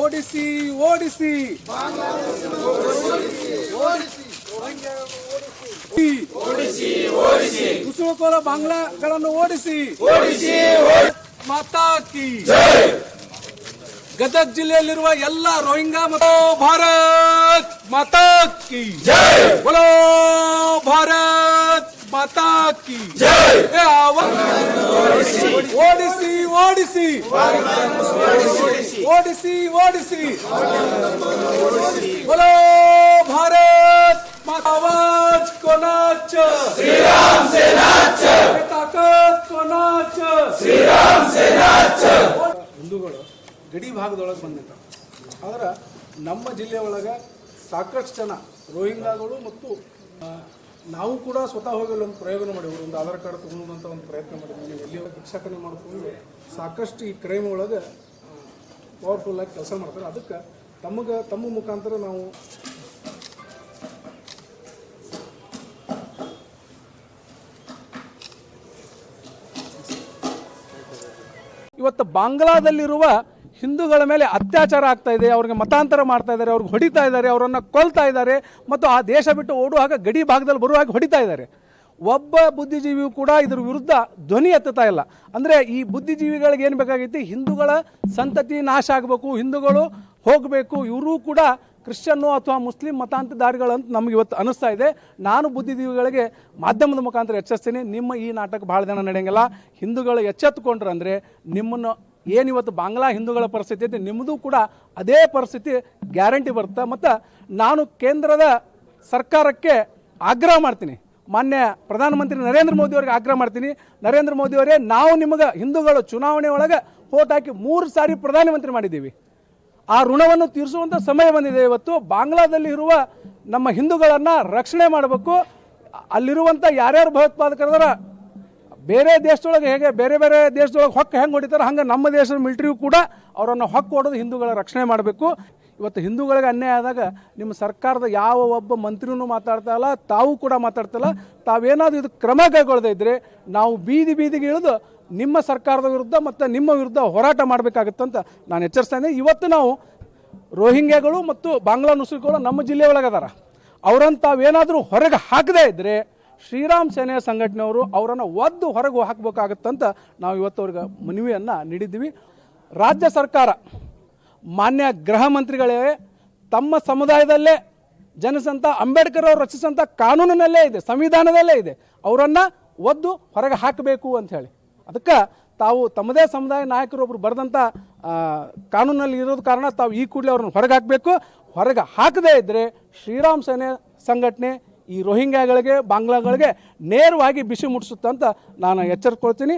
ಓಡಿಸಿ ಓಡಿಸಿ. ಓಡಿಸಿ ನುಸುಳುಕೋಲ ಬಾಂಗ್ಲಾಗಳನ್ನು ಓಡಿಸಿ. ಓಡಿಸಿ ಕಿ. ಗದಗ ಜಿಲ್ಲೆಯಲ್ಲಿರುವ ಎಲ್ಲ ರೋಹಿಂಗಾ ಮತ್ತು ಭಾರತ್ ಮಾತಾ ಕಿ. बोलो ಭಾರತ್ ಮಾತಾ ಕಿ. ಓಡಿಸಿ ಓಡಿಸಿ ಓಡಿಸಿ. ಓಡಿಸಿ ಭಾರತ್ ಆವಾಜ್ ಕೊನಾಚ ಶ್ರೀರಾಮ್ ಸೇನಾಚ ತಾಕತ್ ಕೊನಾಚ. ಶ್ರೀರಾಮ್ ಸೇನಾಚ ಹಿಂದೂಗಳು ಗಡಿ ಭಾಗದೊಳಗೆ ಬಂದಿದ್ದಾವೆ ಆದ್ರೆ ನಮ್ಮ ಜಿಲ್ಲೆ ಒಳಗೆ ಸಾಕಷ್ಟು ಜನ ರೋಹಿಂಗಾಗಳು ಮತ್ತು ನಾವು ಕೂಡ ಸ್ವತಃ ಹೋಗಿ ಒಂದು ಪ್ರಯೋಗನ ಮಾಡಿದ್ರು ಒಂದು ಆಧಾರ್ ಕಾರ್ಡ್ ತೊಗೊಂಡಂತ ಒಂದು ಪ್ರಯತ್ನ ಮಾಡಿದ್ವಿ. ನೀವು ಎಲ್ಲಿ ಭಿಕ್ಷಾಕನೆ ಮಾಡ್ಕೊಂಡು ಸಾಕಷ್ಟು ಈ ಕ್ರೈಮ್ ಒಳಗೆ ಪವರ್ಫುಲ್ ಆಗಿ ಕೆಲಸ ಮಾಡ್ತಾರೆ. ಅದಕ್ಕೆ ತಮಗೆ, ತಮ್ಮ ಮುಖಾಂತರ ನಾವು ಇವತ್ತು ಬಾಂಗ್ಲಾದಲ್ಲಿರುವ ಹಿಂದೂಗಳ ಮೇಲೆ ಅತ್ಯಾಚಾರ ಆಗ್ತಾ ಇದೆ, ಅವ್ರಿಗೆ ಮತಾಂತರ ಮಾಡ್ತಾ ಇದ್ದಾರೆ, ಅವ್ರಿಗೆ ಹೊಡಿತಾ ಇದ್ದಾರೆ, ಅವರನ್ನು ಕೊಲ್ತಾ ಇದ್ದಾರೆ ಮತ್ತು ಆ ದೇಶ ಬಿಟ್ಟು ಓಡುವಾಗ ಗಡಿ ಭಾಗದಲ್ಲಿ ಬರುವಾಗ ಹೊಡಿತಾ ಇದ್ದಾರೆ. ಒಬ್ಬ ಬುದ್ಧಿಜೀವಿಯು ಕೂಡ ಇದ್ರ ವಿರುದ್ಧ ಧ್ವನಿ ಎತ್ತುತ್ತಾ ಇಲ್ಲ. ಅಂದರೆ ಈ ಬುದ್ಧಿಜೀವಿಗಳಿಗೆ ಏನು ಬೇಕಾಗೈತಿ ಹಿಂದೂಗಳ ಸಂತತಿ ನಾಶ ಆಗಬೇಕು, ಹಿಂದೂಗಳು ಹೋಗಬೇಕು, ಇವರು ಕೂಡ ಕ್ರಿಶ್ಚಿಯನ್ನು ಅಥವಾ ಮುಸ್ಲಿಂ ಮತಾಂತಧಾರಿಗಳಂತ ನಮ್ಗೆ ಇವತ್ತು ಅನಿಸ್ತಾ ಇದೆ. ನಾನು ಬುದ್ಧಿಜೀವಿಗಳಿಗೆ ಮಾಧ್ಯಮದ ಮುಖಾಂತರ ಎಚ್ಚರಿಸ್ತೀನಿ. ನಿಮ್ಮ ಈ ನಾಟಕ ಭಾಳ ದಿನ ನಡೆಯಂಗಿಲ್ಲ. ಹಿಂದೂಗಳು ಎಚ್ಚೆತ್ತುಕೊಂಡ್ರೆ ಅಂದರೆ ನಿಮ್ಮನ್ನು ಏನಿವತ್ತು ಬಾಂಗ್ಲಾ ಹಿಂದೂಗಳ ಪರಿಸ್ಥಿತಿ ಐತೆ ನಿಮ್ಮದು ಕೂಡ ಅದೇ ಪರಿಸ್ಥಿತಿ ಗ್ಯಾರಂಟಿ ಬರುತ್ತೆ. ಮತ್ತು ನಾನು ಕೇಂದ್ರದ ಸರ್ಕಾರಕ್ಕೆ ಆಗ್ರಹ ಮಾಡ್ತೀನಿ. ಮಾನ್ಯ ಪ್ರಧಾನಮಂತ್ರಿ ನರೇಂದ್ರ ಮೋದಿ ಅವರಿಗೆ ಆಗ್ರಹ ಮಾಡ್ತೀನಿ. ನರೇಂದ್ರ ಮೋದಿ ಅವರೇ, ನಾವು ನಿಮಗೆ ಹಿಂದೂಗಳು ಚುನಾವಣೆ ಒಳಗೆ ವೋಟ್ ಹಾಕಿ ಮೂರು ಸಾರಿ ಪ್ರಧಾನಮಂತ್ರಿ ಮಾಡಿದ್ದೀವಿ. ಆ ಋಣವನ್ನು ತೀರಿಸುವಂಥ ಸಮಯ ಬಂದಿದೆ ಇವತ್ತು. ಬಾಂಗ್ಲಾದಲ್ಲಿ ಇರುವ ನಮ್ಮ ಹಿಂದೂಗಳನ್ನು ರಕ್ಷಣೆ ಮಾಡಬೇಕು. ಅಲ್ಲಿರುವಂಥ ಯಾರ್ಯಾರು ಭಯೋತ್ಪಾದಕರದಾರ ಬೇರೆ ದೇಶದೊಳಗೆ ಹೇಗೆ, ಬೇರೆ ಬೇರೆ ದೇಶದೊಳಗೆ ಹೊಕ್ಕ ಹೆಂಗೆ ಹೊಡಿತಾರೆ ಹಂಗೆ ನಮ್ಮ ದೇಶದ ಮಿಲ್ಟ್ರಿಯೂ ಕೂಡ ಅವರನ್ನು ಹೊಕ್ಕ ಹೊಡೆದು ಹಿಂದೂಗಳ ರಕ್ಷಣೆ ಮಾಡಬೇಕು. ಇವತ್ತು ಹಿಂದೂಗಳಿಗೆ ಅನ್ಯಾಯ ಆದಾಗ ನಿಮ್ಮ ಸರ್ಕಾರದ ಯಾವ ಒಬ್ಬ ಮಂತ್ರಿನೂ ಮಾತಾಡ್ತಾ ಇಲ್ಲ, ತಾವು ಕೂಡ ಮಾತಾಡ್ತಾ ಇಲ್ಲ. ತಾವೇನಾದರೂ ಇದು ಕ್ರಮ ಕೈಗೊಳ್ಳದೇ ಇದ್ದರೆ ನಾವು ಬೀದಿ ಬೀದಿಗೆ ಇಳಿದು ನಿಮ್ಮ ಸರ್ಕಾರದ ವಿರುದ್ಧ ಮತ್ತು ನಿಮ್ಮ ವಿರುದ್ಧ ಹೋರಾಟ ಮಾಡಬೇಕಾಗುತ್ತಂತ ನಾನು ಎಚ್ಚರಿಸ್ತಾ ಇದ್ದೀನಿ. ಇವತ್ತು ನಾವು ರೋಹಿಂಗ್ಯಾಗಳು ಮತ್ತು ಬಾಂಗ್ಲಾ ನುಸುಳುಗಳು ನಮ್ಮ ಜಿಲ್ಲೆ ಒಳಗದಾರ ಅವರನ್ನು ತಾವೇನಾದರೂ ಹೊರಗೆ ಹಾಕದೇ ಇದ್ದರೆ ಶ್ರೀರಾಮ್ ಸೇನೆಯ ಸಂಘಟನೆಯವರು ಅವರನ್ನು ಒದ್ದು ಹೊರಗೆ ಹಾಕಬೇಕಾಗತ್ತಂತ ನಾವು ಇವತ್ತು ಅವ್ರಿಗೆ ಮನವಿಯನ್ನು ನೀಡಿದ್ದೀವಿ. ರಾಜ್ಯ ಸರ್ಕಾರ, ಮಾನ್ಯ ಗೃಹ ಮಂತ್ರಿಗಳೇ, ತಮ್ಮ ಸಮುದಾಯದಲ್ಲೇ, ಜನಸಂತ, ಅಂಬೇಡ್ಕರ್ ಅವರು ರಚಿಸಂಥ ಕಾನೂನಿನಲ್ಲೇ ಇದೆ, ಸಂವಿಧಾನದಲ್ಲೇ ಇದೆ. ಅವರನ್ನು ಒದ್ದು ಹೊರಗೆ ಹಾಕಬೇಕು ಅಂತ ಹೇಳಿ. ಅದಕ್ಕೆ ತಾವು ತಮ್ಮದೇ ಸಮುದಾಯ ನಾಯಕರೊಬ್ಬರು ಬರೆದಂಥ ಕಾನೂನಲ್ಲಿ ಇರೋದ ಕಾರಣ ತಾವು ಈ ಕೂಡಲೇ ಅವ್ರನ್ನ ಹೊರಗೆ ಹಾಕಬೇಕು. ಹೊರಗೆ ಹಾಕದೇ ಇದ್ದರೆ ಶ್ರೀರಾಮ್ ಸೇನೆ ಸಂಘಟನೆ ಈ ರೋಹಿಂಗ್ಯಾಗಳಿಗೆ ಬಾಂಗ್ಲಾಗಳಿಗೆ ನೇರವಾಗಿ ಬಿಸಿ ಮುಟ್ಟಿಸುತ್ತಂತ ನಾನು ಎಚ್ಚರಿಕೊಳ್ತೀನಿ.